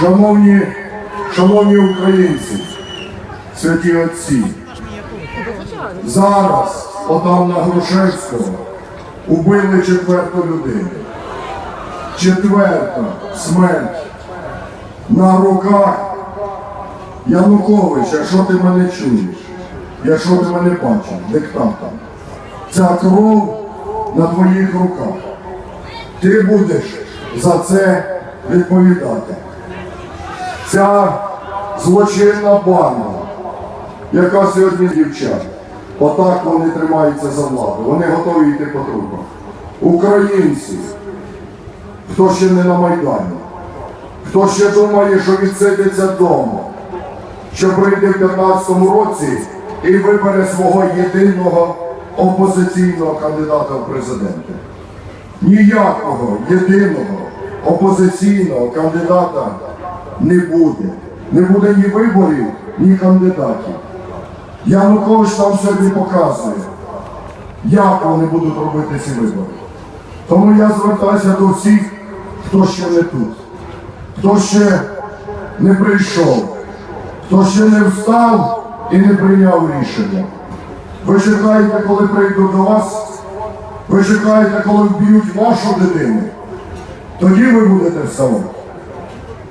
Шановні, шановні українці, святі отці, зараз отам на Грушевського убили четверту людину. Четверта смерть на руках Янукович, якщо ти мене чуєш, якщо ти мене бачиш, диктатор, ця кров на твоїх руках. Ти будеш за це відповідати. Ця злочинна банда, яка сьогодні дівчат, отак вони тримаються за владу, вони готові йти по трубах. Українці, хто ще не на Майдані, хто ще думає, що відсидиться вдома, що прийде в 15-му році і вибере свого єдиного опозиційного кандидата в президенти. Ніякого єдиного опозиційного кандидата не буде. Не буде ні виборів, ні кандидатів. Янукович нам сьогодні показує, як вони будуть робити ці вибори. Тому я звертаюся до всіх, хто ще не тут, хто ще не прийшов, хто ще не встав і не прийняв рішення. Ви чекаєте, коли прийду до вас, ви чекаєте, коли вб'ють вашу дитину, тоді ви будете вставати.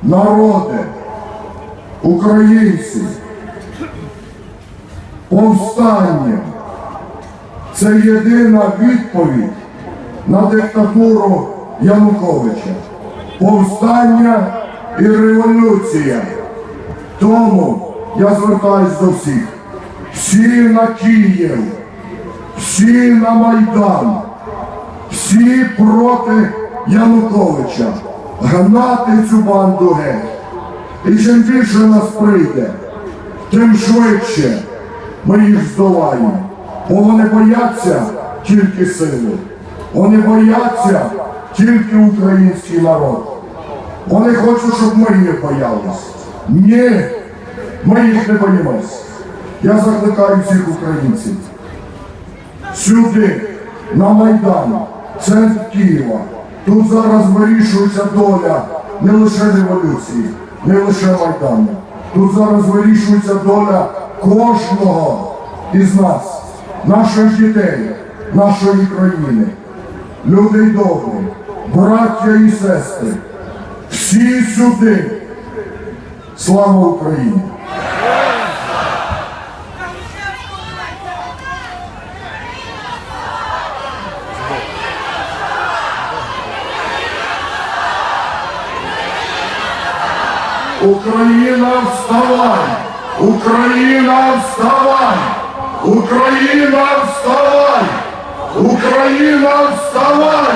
Народи, українці, повстання це єдина відповідь на диктатуру Януковича. Повстання і революція. Тому я звертаюсь до всіх. Всі на Київ, всі на Майдан, всі проти Януковича. Гнати цю банду геть. І чим більше нас прийде, тим швидше ми їх здолаємо. Бо вони бояться тільки сили. Вони бояться тільки український народ. Вони хочуть, щоб ми їх боялися. Ні, ми їх не боїмось. Я закликаю всіх українців. Сюди, на Майдан, центр Києва. Тут зараз вирішується доля не лише революції, не лише Майдану. Тут зараз вирішується доля кожного із нас, наших дітей, нашої країни. Люди добрі, браття і сестри, всі сюди. Слава Україні! Україна вставай! Україна вставай! Україна вставай! Україна вставай!